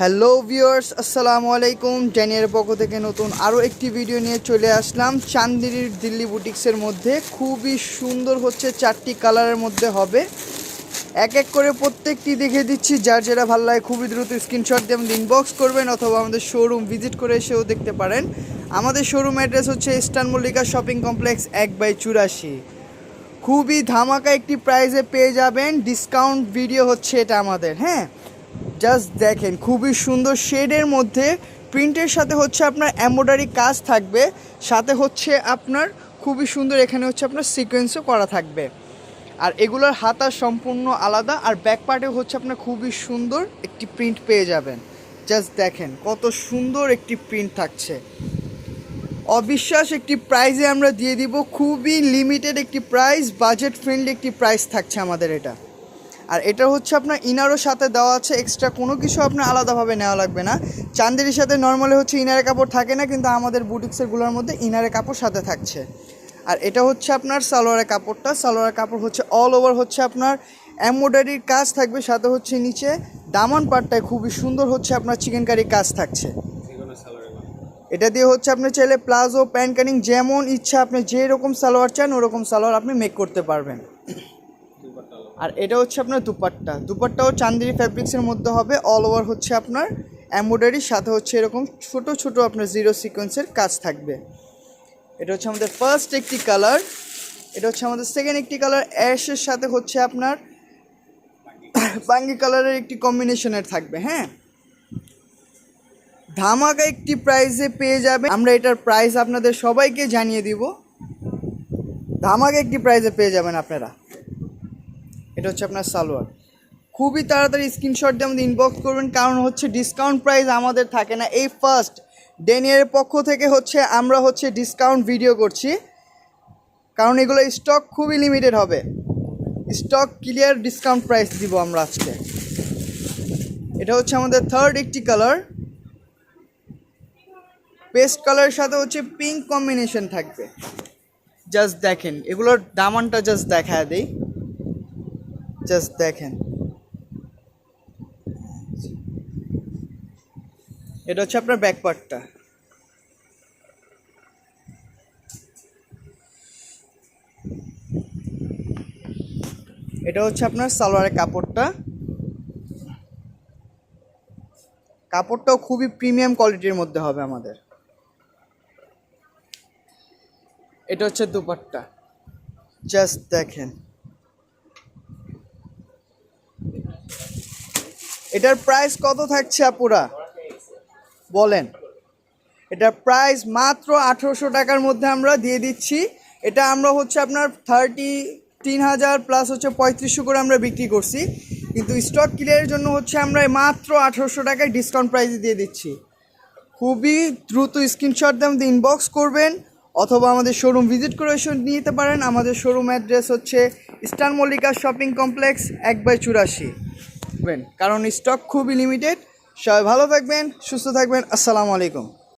Hello viewers, আসসালামু আলাইকুম। ড্যানিয়ের পক্ষ থেকে নতুন আরও একটি ভিডিও নিয়ে চলে আসলাম। চান্দিনীর দিল্লি বুটিক্সের মধ্যে খুবই সুন্দর হচ্ছে, চারটি কালারের মধ্যে হবে। এক এক করে প্রত্যেকটি দেখে দিচ্ছি। যার যেটা ভালো লাগে খুবই দ্রুত স্ক্রিনশট দিয়ে আমাদের ইনবক্স করবেন অথবা আমাদের শোরুম ভিজিট করে এসেও দেখতে পারেন। আমাদের শোরুম অ্যাড্রেস হচ্ছে ইস্টার্ন মল্লিকা শপিং কমপ্লেক্স এক বাই চুরাশি। খুবই ধামাকা একটি প্রাইজে পেয়ে যাবেন। ডিসকাউন্ট ভিডিও হচ্ছে এটা আমাদের হ্যাঁ? জাস্ট দেখেন, খুবই সুন্দর শেডের মধ্যে প্রিন্টের সাথে হচ্ছে আপনার এমব্রয়ডারি কাজ থাকবে, সাথে হচ্ছে আপনার খুবই সুন্দর এখানে হচ্ছে আপনার সিকোয়েন্সও করা থাকবে। আর এগুলোর হাতা সম্পূর্ণ আলাদা, আর ব্যাক পার্টে হচ্ছে আপনার খুবই সুন্দর একটি প্রিন্ট পেয়ে যাবেন। জাস্ট দেখেন, কত সুন্দর একটি প্রিন্ট থাকছে। অবিশ্বাস একটি প্রাইজে আমরা দিয়ে দিব, খুবই লিমিটেড একটি প্রাইস বাজেট ফ্রেন্ডলি একটি প্রাইস থাকছে আমাদের এটা। আর এটা হচ্ছে আপনার ইনারও সাথে দেওয়া আছে এক্সট্রা কোনো কিছু আপনার আলাদাভাবে নেওয়া লাগবে না। চান্দেরির সাথে নর্মালি হচ্ছে ইনারের কাপড় থাকে না কিন্তু আমাদের বুটিক্সেরগুলোর মধ্যে ইনারের কাপড় সাথে থাকছে। আর এটা হচ্ছে আপনার সালোয়ারের কাপড়টা সালোয়ারের কাপড় হচ্ছে অল ওভার হচ্ছে আপনার এমব্রয়ডারির কাজ থাকবে সাথে হচ্ছে নিচে দামন পাটটায় খুবই সুন্দর হচ্ছে আপনার চিকেন কারি কাজ থাকছে। এটা দিয়ে হচ্ছে আপনি চাইলে প্লাজো প্যান্ট কানিং যেমন ইচ্ছা আপনি যেরকম সালোয়ার চান ওরকম সালোয়ার আপনি মেক করতে পারবেন। আর এটা হচ্ছে আপনার দুপাট্টা। দুপাট্টাও চান্দেরি ফ্যাব্রিক্সের মধ্যে হবে অল ওভার হচ্ছে আপনার এমব্রয়ডারির সাথে হচ্ছে এরকম ছোট ছোট আপনার জিরো সিকোয়েন্সের কাজ থাকবে। এটা হচ্ছে আমাদের ফার্স্ট একটি কালার এটা হচ্ছে আমাদের সেকেন্ড একটি কালার অ্যাশের সাথে হচ্ছে আপনার বাঙ্গি কালারের একটি কম্বিনেশনের থাকবে হ্যাঁ? ধামাকা একটি প্রাইজে পেয়ে যাবে, আমরা এটার প্রাইস আপনাদের সবাইকে জানিয়ে দিব। ধামাকা একটি প্রাইজে পেয়ে যাবেন আপনারা। এটা হচ্ছে আপনার সালোয়ার। খুবই তাড়াতাড়ি স্ক্রিনশট দিয়ে আমাদের ইনবক্স করবেন, কারণ হচ্ছে ডিসকাউন্ট প্রাইস আমাদের থাকে না। এই ফার্স্ট ডেনিয়ারের পক্ষ থেকে হচ্ছে আমরা হচ্ছে ডিসকাউন্ট ভিডিও করছি, কারণ এগুলো স্টক খুবই লিমিটেড হবে। স্টক ক্লিয়ার ডিসকাউন্ট প্রাইস দিব আমরা আজকে। এটা হচ্ছে আমাদের থার্ড একটি কালার পেস্ট কালারের সাথে হচ্ছে পিঙ্ক কম্বিনেশন থাকবে। জাস্ট দেখেন, এগুলোর দামানটা জাস্ট দেখা দেই। জাস্ট দেখেন। এটা হচ্ছে আপনার ব্যাক পার্টটা এটা হচ্ছে আপনার সালোয়ারের কাপড়টা। কাপড়টাও খুবই প্রিমিয়াম কোয়ালিটির মধ্যে হবে আমাদের। এটা হচ্ছে দুপাট্টা। জাস্ট দেখেন। এটার প্রাইস কত থাকছে আপুরা? বলেন। এটার প্রাইস মাত্র আঠেরোশো টাকার মধ্যে আমরা দিয়ে দিচ্ছি। এটা আমরা হচ্ছে আপনার থার্টি তিন হাজার প্লাস হচ্ছে পঁয়ত্রিশশো করে আমরা বিক্রি করছি। কিন্তু স্টক ক্লিয়ারের জন্য হচ্ছে আমরা মাত্র আঠেরোশো টাকায় ডিসকাউন্ট প্রাইসে দিয়ে দিচ্ছি। খুবই দ্রুত স্ক্রিনশট দিয়ে আমাদের ইনবক্স করবেন অথবা আমাদের শোরুম ভিজিট করে নিতে পারেন। আমাদের শোরুম অ্যাড্রেস হচ্ছে ইস্টার্ন মল্লিকা শপিং কমপ্লেক্স এক বাই চুরাশি। কারণ স্টক খুবই লিমিটেড সবাই ভালো থাকবেন সুস্থ থাকবেন। আসসালামু আলাইকুম।